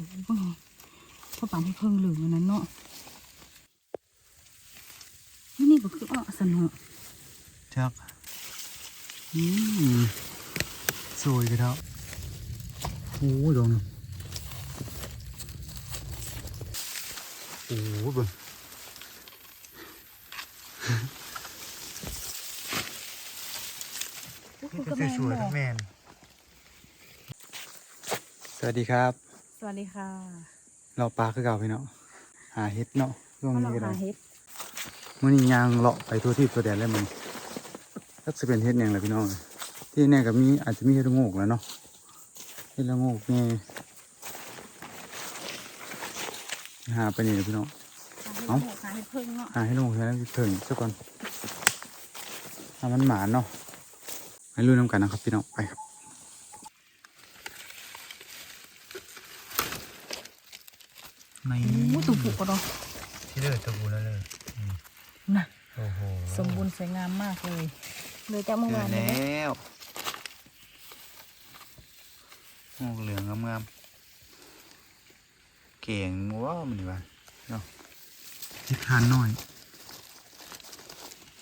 โอ้ยพ่อปานให้เพิ่งเหลืองอันนั้นเนาะนี่ก็คืออ้อสนุกจักอืมสวยกระเทาโอ้ยดองโอ้ยเบิ่งนี่ก็สวยๆทั้งแมนสวัสดีครับ สวัสดีค่ะเราปลาคือเก่าพี่เนาะหาเห็ดเนาะช่วงมานี้ลองก็ได้หาเฮ็ดมื่อนี้ยางเลาะไปทั่วที่ตัวแดนแล้วมันก็จะเป็นเห็ดหยังแหละพี่น้องที่แน่ก็มีอาจจะมีเห็ดละโงกแล้วเนาะเห็ดละโงกนี่หาไปนี่เลยพี่น้องหาเอ้าเฮ็ดหาเฮ็ดเพิ่งเนาะหาให้ลงแล้วถึงซะก่อนถ้ามันหมานเนาะให้รู้น้ำกันนะครับพี่น้องไปครับใน โอ้ ตัวผูกก็เนาะที่เลือตัวบูแล้วเลยน่ะโอ้โหสมบูรณ์สวยงามมากเลยเลยจะเมื่อเจอวานนี้แล้วโอ้เหลืองงามๆเก่งว้าวมันดีว่ะเนาะที่ทานหน่อย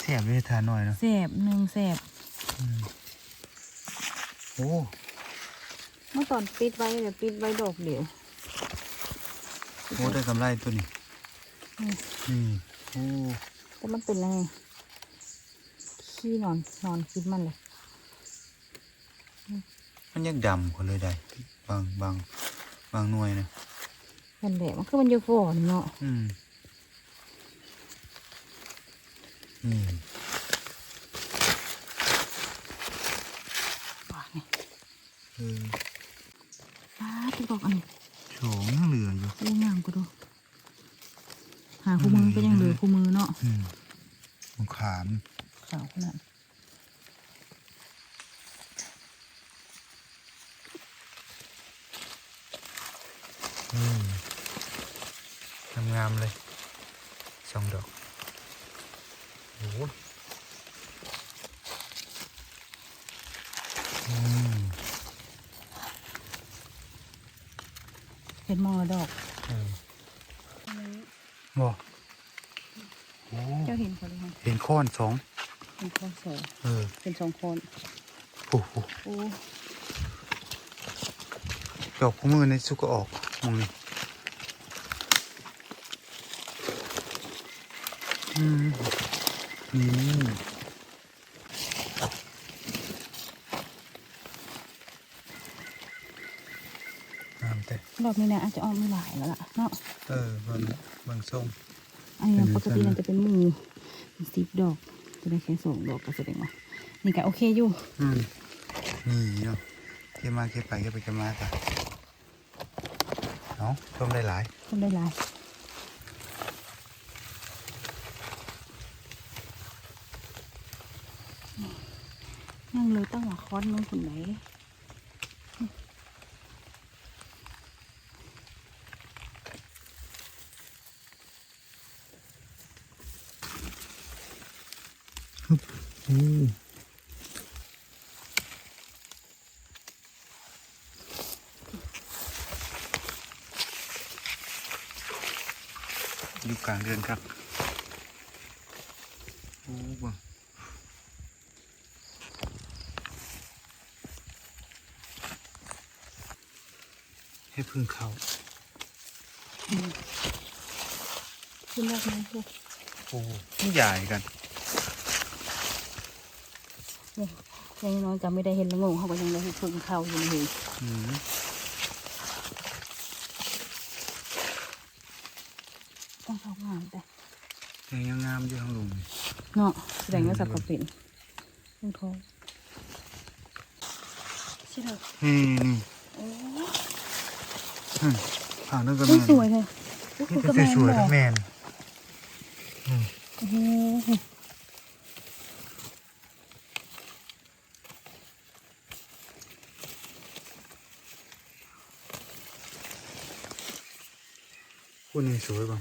แสบเลยทานหน่อยเนาะแสบหนึ่งแสบโอ้เมื่อตอนปิดไว้เดี๋ยวปิดไว้ดอกเดียว โหได้กำไรตัวนี้อืมนี่โอ้แต่มันเป็นอะไรขี้นอนนอนคิดมันเลย มันยังดำกว่าเลยได้ บางบางบางหน่วยนะนั่นแหละมันคือมันอยู่ก่อนเนาะอืมนี่ว่านี่เออป้าที่ดอกอันนี้ โฉงยังเหลืออยู่โอ้งามก็ดูหาคู่มือก็ยังเหลือคู่มือเนาะอืมมะขามขาวขนาดอืมงามๆเลยสองดอกโอ้โหอื เห็นมอดอกเออบ่โอ้เจ้าเห็นเขาเลยค่ะเห็นค้อนสองเป็นข้อสองเออเป็นสองคนโอ้โหโอ้ดอกคู่มือในสุกก็ออกมองนี่อืมอืามแต่รอบนี้เนี่ยอาจจะออกไม่หลายแล้วล่ะเนาะเออบางบางส้มอันนี้เป็นปกติจังมันจะเป็นหมูสิบดอก จะได้แค่สองดอกก็แสดงว่านี่ก็โอเคอยู่อืมนี่เนาะเก็บมาเก็บไปเก็บไปเก็บมาจ้ะเนาะส้มได้หลายคนได้หลายนั่งเลยตั้งหัวค้อนน้องคนไหน อืมอยู่กลางเดือนครับ โอ้บ่ให้พึ่งเขาขึ้นแรกไหมพวกโอ้นี่ใหญ่กัน ยังน้อยจะไม่ได้เห็นละงงเขาก็ยังได้เห็นเพิ่งเข้าอยู่ในหูอืมต้องเข้างามแต่ยังยังงามอยู่ข้างลุงเนาะแสดงว่าสับกระเป็นต้องทองใช่เถอะนี่นี่โอ้อืมผ่านนั่นก็ยแม่นสวยเลยก็คืนี่อก็กระแมนสวยๆบทั้องกแมนอืมโอ้ คู่นี้สวยกว่า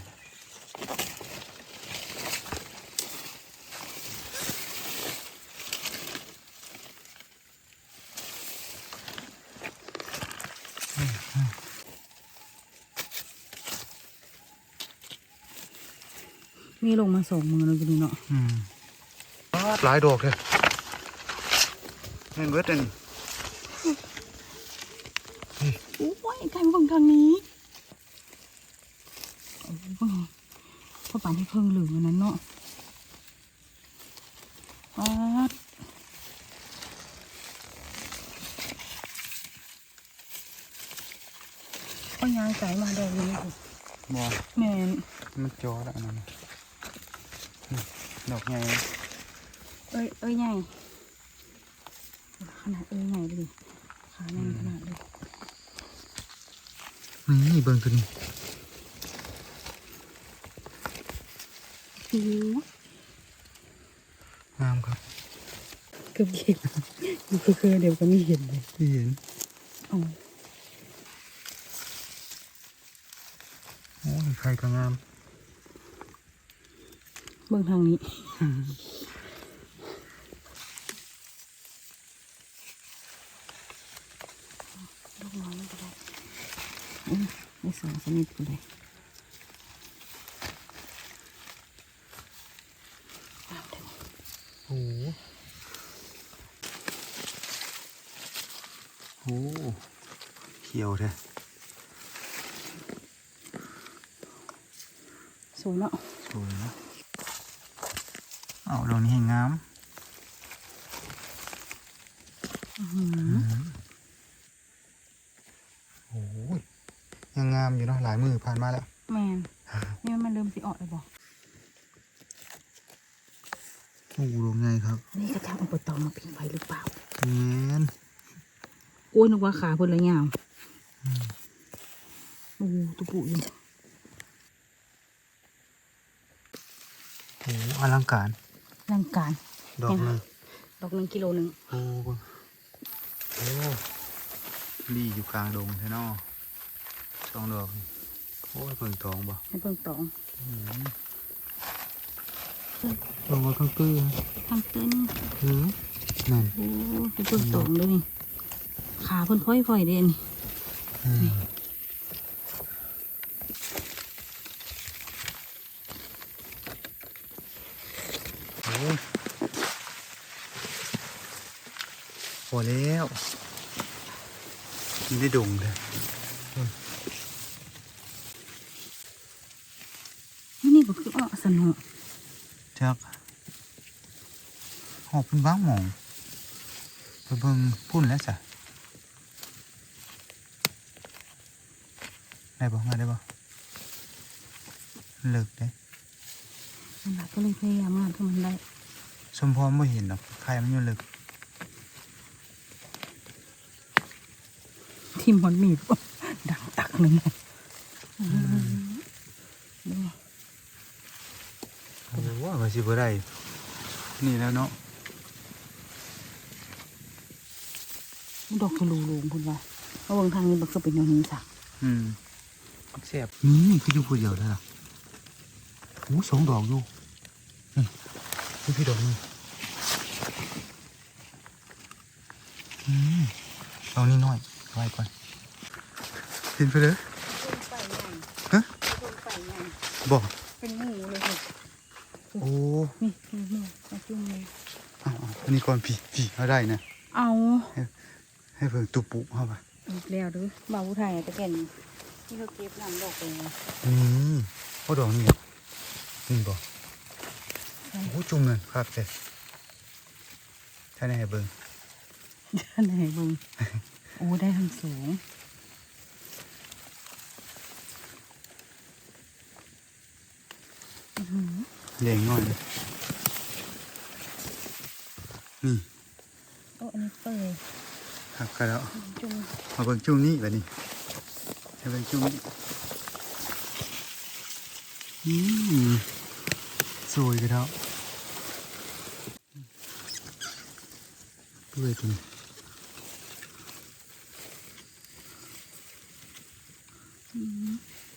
นี่ลงมาสองมือแล้วดีเนาะหลายดอกเลยเงินเบิดเองโอ้ยไก่มาฝังทางนี้ โอ้ยพ่อป่านที่เพิ่งเหลืองอันนั้นเนาะปาดก็ยางไก่มาดอกนี้สิบ่แม่นมันจอแล้วอันนั้นน่ะนี่ดอกใหญ่เอ้ยเอ้ยใหญ่ขนาดเอ้ยใหญ่เลยขาใหญ่ขนาดเลยนี่เบิ่งตัวนี้ โอ้โห งามครับเกือบเห็นอยู่คือๆเดี๋ยวก็ไม่เห็นเลยที่เห็นเอ๋อโอ้ยใครก็งามเบื้องทางนี้ลูกน้อยมันก็ได้อืมไม่สองสนิทกูเลยเอาเถอะ โอ้โห โอ้โหเขียวแท้สวยเนาะสวยนะเอาดอกนี้ให้งามอื้อหือโอ้ยยังงามอยู่เนาะหลายมือผ่านมาแล้ว แมนนี่มันเริ่มสิออกเลยบอกโอ้โหดอกไงครับ นี่กระทำเอาไปตองมาพิงไว้หรือเปล่าแมน โอ้ยนึกว่าขาเพิ่นละยาวโอ้โหตุปุอยู่โอ้โหอลังการร่างการ ดอกหนึงดอกหนึ่งกิโลหนึ่งโอ้โหโอ้ลีอยู่กลางดงแท้เนอสองดอกนี่โอ้ยเพิ่งทองบ่ให้เพิ่งตองลงมาข้างตื้อทางเต้นหือนั่นโอ้ให้เพิ่งตองด้วยนี่ ขาเพิ่นค่อยๆเด่นอืมโอ้ยพอแล้วกินได้ดงเลยนี่นี่ก็คืออ้อสนุกจักหอบเป็นบ้างหมองไปเบิ่งพุ่นแล้วจ้ะ ได้บ่มาได้บ่เลิกได้นั่นแหละก็เลยพยายามงานให้มันได้ สมพรไม่เห็นหรอกใครมันอยู่เลิกทิมหอนมีดดังตักหนึ่งดูโอ้โหว่าสิบ่ได้ นี่แล้วเนาะดอกทะลุลุงคุณว่าเอาเบิ่งทางนี้บักก็เป็นอย่างนี้สักอืม แซ่บนี่คืออยู่ผู้เดียวแล้วล่ะโอ้สองดอกอยู่นี่คือพี่ดอกนี่อืมดอกนี้น้อยไว้ก่อนกินไปเลยไปใหญ่ฮะไปใหญ่บอกเป็นหมูเลยค่ะโอ้นี่นี่นี่มาจุ่มเลยเอาเอาอันนี้ก่อนพี่พี่เอาได้นะเอาให้เพิ่งตุปุเข้าไปอีกแล้วเดูเบาไทยตะแก่น ที่เขาเก็บน้ำดอกไปนี่โอ้ดอกนี่นี่บอกโอ้จุ่มเลยครับเจ๊ท่านให้เบิ่งท่านไหนเบึงโอ้ได้ทางสูงอื้อหือเลี้ยงน้อยเลยนี่โอ้อันนี้เปิดครับกันแล้วจุ่มมาเบิ่งจุ่มนี้แบบนี้ ให้เบิ่งจุ่มนี้อืมสวยกันแล้วเปื่อยจริง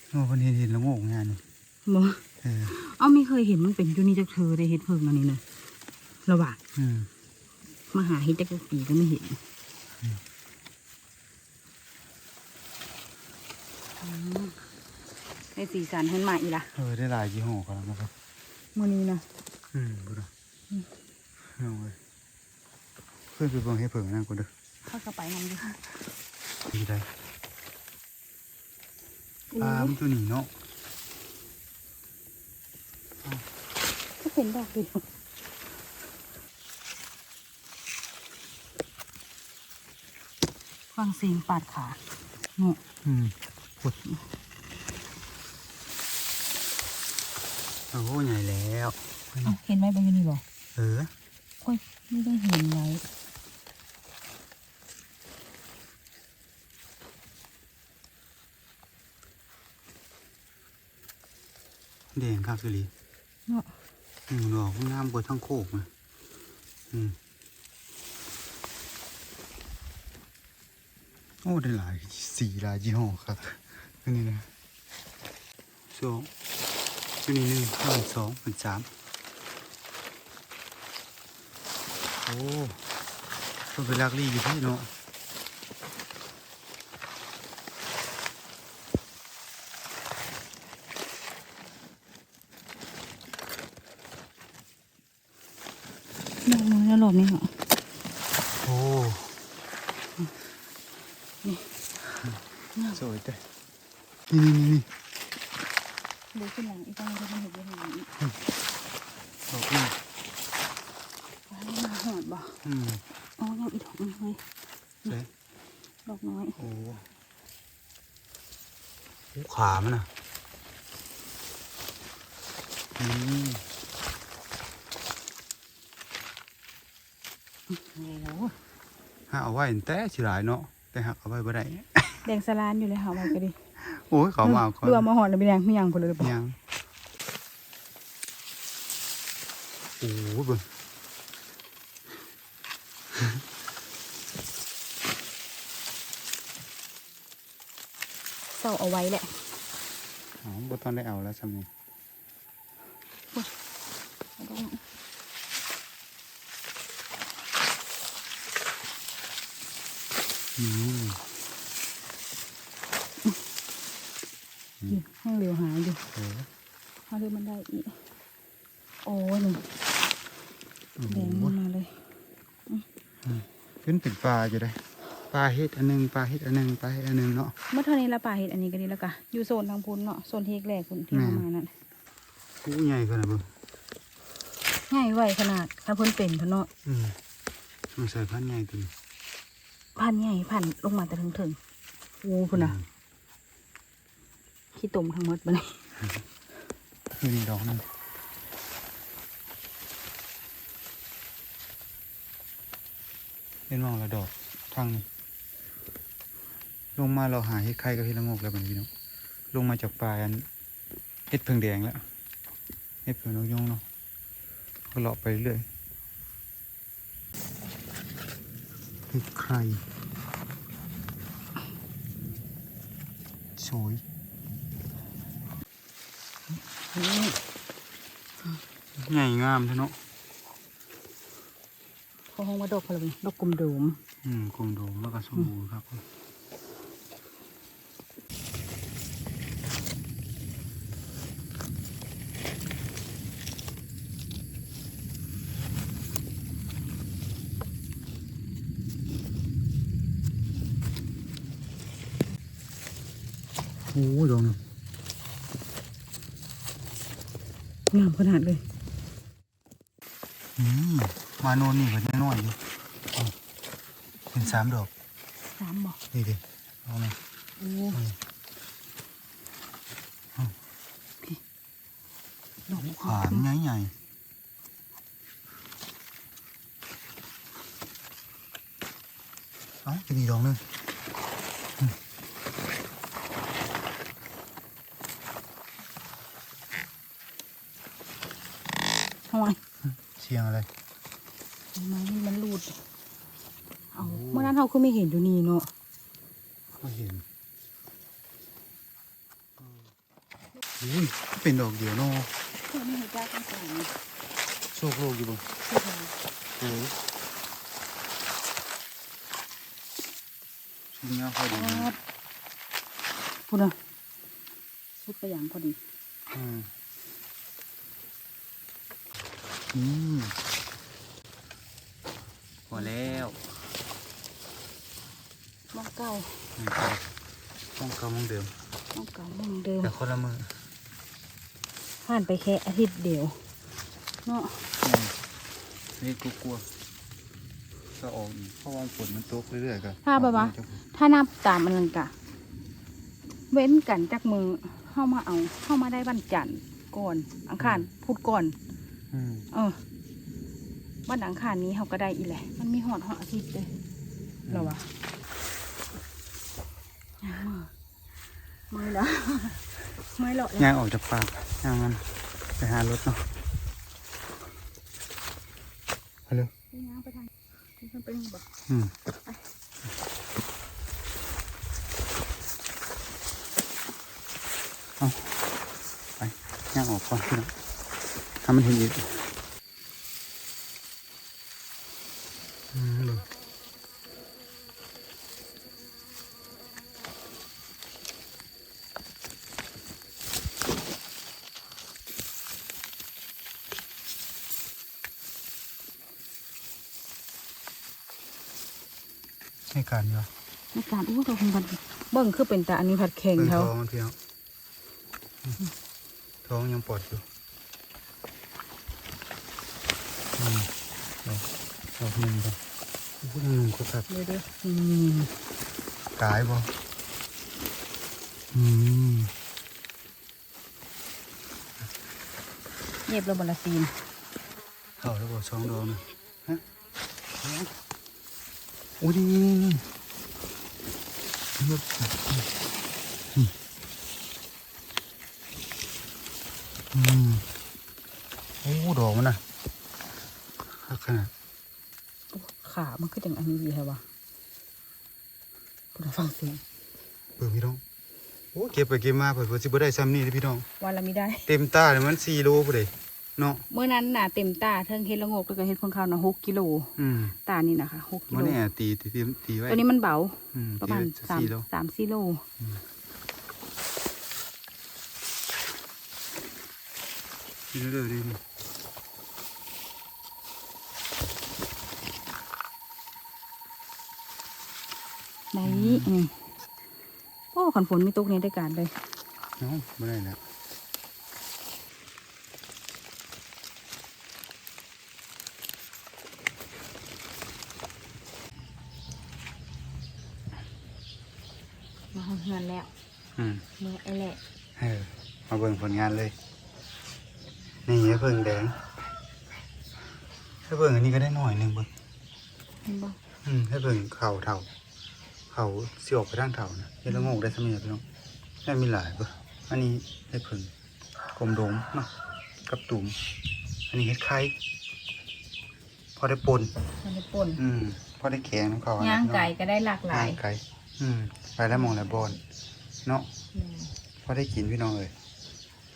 โอ้คนเห็นเห็นแล้วโงกงานนี่บ่เออเอาไม่เคยเห็นมันเป็นอยู่นี่จากเธอได้เฮ็ดเพิ่งอันนี้นะระหว่างอืมมาหาเฮ็ดจากปีก็ไม่เห็นอืม ได้สีสันขึ้นมาอีกละเออได้หลายยี่ห้อกันแล้วนะครับมื้อนี้นะอืมบุระเอาเลยเพื่อนไปเบิ่งให้เพิ่งนั่งกูเด้อเข้ากระไปนำอยู่ดีได้ปลามันตัวนี้เนาะก็เป็นดอกเดียวฟังเสียงปาดขาเนาะอืมปวด โอ้โหใหญ่แล้วเห็นไหมบางอย่างนี่บอกเออโอ้ยไม่ได้เห็นไว้แดงครับสิลีเนาะอืมดอกงามกว่าทั้งโคกนะอืมโอ้ได้หลายสีหลายยี่ห้อครับ อันนี้นะสองตัวนี้หนึ่งข้าสองเป็นสามโอ้ต้องไปลากลี่อยู่ที่เนาะดอกน้อยแล้วรอบนี้เหรอ โอ้ นี่ สวยแต่นี่นี่นี่ ดูขึ้นหลังอีกตั้งที่มันเห็นยังไงอีก ดอกนี่ ว้าวมาหอดบ่ อืม อ๋อยังอีกดอกหนึงเลย เฮ้ย ดอกน้อย โอ้โอ้ ขามันอะอืมโอ้โหหาเอาไว้แต่สิหลายเนาะแต่หักเอาไว้บ่ได้แดงสลานอยู่เลยค่ะไว้ก็ดีโอ้ยเขามาเอาก่อนเรือมาหอดแล้วเป็นยังไม่ยังพอเลยบ่ยังโอ้ยเบิ่ง เศร้าเอาไว้แหละอ๋อบ่ต้องได้เอาแล้วซำนี้เอาดอกอืมอยู่ห้องเร็วหายอยู่เออห้องเร็วมันได้อีกโอ้ยหนึ่งโอ้แดงโหมันมาเลย ขึ้นเป็นปลาอยู่ได้ ปลาเฮ็ดอันหนึงปลาเฮ็ดอันหนึงปลาเฮ็ดอันหนึงเนาะเมื่อเท่านี้ละป่าเห็ดอันนี้ก็ดีแล้วกะอยู่โซนทางพุ้นเนาะโซนเทกแรกคุณที่แม่เรามานั่นโอ้ใหญ่ขนาดเบิ่งง่ายไวขนาดถ้าเพิ่นเป็นเพิ่นเนาะอืมสงสัยพันธุ์ใหญ่ตัวนี้พันใหญ่พันลงมาแต่ถึงถึงๆโอ้พุ่นน่ะขี้ตุ่มทั้งหมดบัดนี้นี่นี่ดอกหนึงเห็นมองละดอกทางนี้ ลงมาเราหาเห็ดไข่กับเห็ดละโงกแล้วบัดนี้เนาะลงมาจากปลายอันเห็ดเพิงแดงแล้วเห็ดเพิงนกยงเนาะก็เลาะไปเรื่อยเห็ดไข่สวยใหญ่งามเท่เนาะเขาห้องว่าดอกพะเลยดอกกลมโดมอืมกลมโดมแล้วก็สมบูรณ์ครับ อ้ยดอกหนึ่งงามขนาดเลยอืมมาโนนนี่ก็ยังน้อยอยู่อืมเป็นสามดอกสามบอกนี่ดิเอาไหมโอ้ดอกขามใหญ่ใหญ่เอ้าจะมีดอกหนึง ทำไมเสียงอะไรไม้นี่มันรูด เอาเมื่อนั้นเราคือไม่เห็นอยู่นี่เนาะก็เห็นอุ้ยเป็นดอกเดียวเนาะเพื่อไม่เห็นจ้าตั้งแต่โชคโลกอยู่บ่โอ้ยชุดนี้ค่อยดีนะพูดนะสุดไปอย่างพอดี อืม อืมพอแล้วมองเก่านี่ครับห้องเก่าห้องเดิมมองเก่ามองเดิมแต่คนละมือผ่านไปแค่อาทิตย์เดียวเนาะอืมนี่กลัวๆก็ออกอีกเพราะว่าฝนมันตกเรื่อยๆกันถ้าแบบว่าถ้านับตามมันกะ เว้นกันจากมือเข้ามาเอาเข้ามาได้วันจันทร์ก่อน อังคารพูดก่อนอืม เออวันอังคารนี้เขาก็ได้อีแหละ มันมีหอดหอดอาทิตย์เลยเหรอวะยังมือมือแล้วมือเลาะเลยย่างออกจากปากย่างมันไปหารถเนาะฮัลโหลย่างไปทางมันเป็นแบบอืมเอาไปย่างออกก่อนพี่น้อ งถ้ามันเห็นอีกอืมเลยให้การอยู่ในการอู้เราคงกันเบิ่งคือเป็นตาอันนี้ผัดแข็งเบิ่งเขาท้องมันพี่น้องอืมท้องยังปลอดอยู่อืม ดอกหนึ่งก่อนพูดหนึ่งก็ครับเดี๋ยเดี๋ยวอืมกายบ่อืมเย็บเราบลาซีนเข้าแล้วบ่สองดอกนะฮะโอ้ดีนี่นี่อืมอืมโอ้ดอกมันนะ ขนาดขามันก็จังอันนี้ดีแฮะวะคุณฟังเสียงเปิดพี่น้องโอ้เก็บไปเก็บมาเปิดเปิดสิบ่ได้ซ้ำนี่เด้อพี่น้องวันละไม่ได้ เต็มตาเลยมันสี่โลพอดีเนาะเมื่อนั้นน่ะเต็มตาเทิงเฮ็ดละโงกแล้วก็เฮ็ดคนข้าวน่ะหกกิโลอืมตานี่นะคะหกกิมันโลเนี่ยตีตีตีตีไว้ตัวนี้มันเบาอืมประตีมาณไว้สามสี่โลสามสี่โลกินเรื่อยๆ ดินี่ไหนอืมโอ้ขันฝนมีตกนี้ได้การเลยเนาะไม่ได้แล้วมาห้องเฮือนแล้วอืมเมื่อไอ้แหละเออมาเบิ่งผลงานเลย นี่ให้เพิ่งแดงให้เบิ่งอันนี้ก็ได้หน่อยหนึ่งเบิ่งเห็นบ่อืมให้เบิ่งเข่าเท่า เข่าเสียออกไปด้านเท่านะเฮ็ดละโงกได้สมัยพี่น้องแค่มีหลายเบิ่งอันนี้ให้เพิ่งกลมโดมเนาะกับตุ่มอันนี้เฮ็ดไข่พอได้ปนมันได้ป่นอืมพอได้แข็งน้ำเขาอะนะย่างพี่น้อไก่ก็ได้หลากหลายย่างไก่อืมไปแล้วมองแล้วบอลเนาะแม่นพอได้กินพี่น้องเลย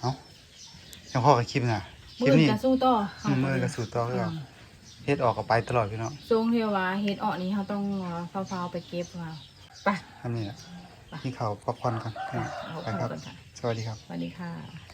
เอายังพ่อกับคลิปน่ะคลิมืปอนี้กระสู้ต่ออืมมือกระสูตรต่อคือ เราเฮ็ดออกกับไปตลอดพี่น้องทรงที่ว่าเฮ็ดออกนี้เขาต้องเฝ้าๆไปเก็บมาไปทำนี่แหละที่เขาพักผ่อนกันพี่น้องเอาไปเข้าครับกันค่ะสวัสดีครับ สวัสดีค่ะ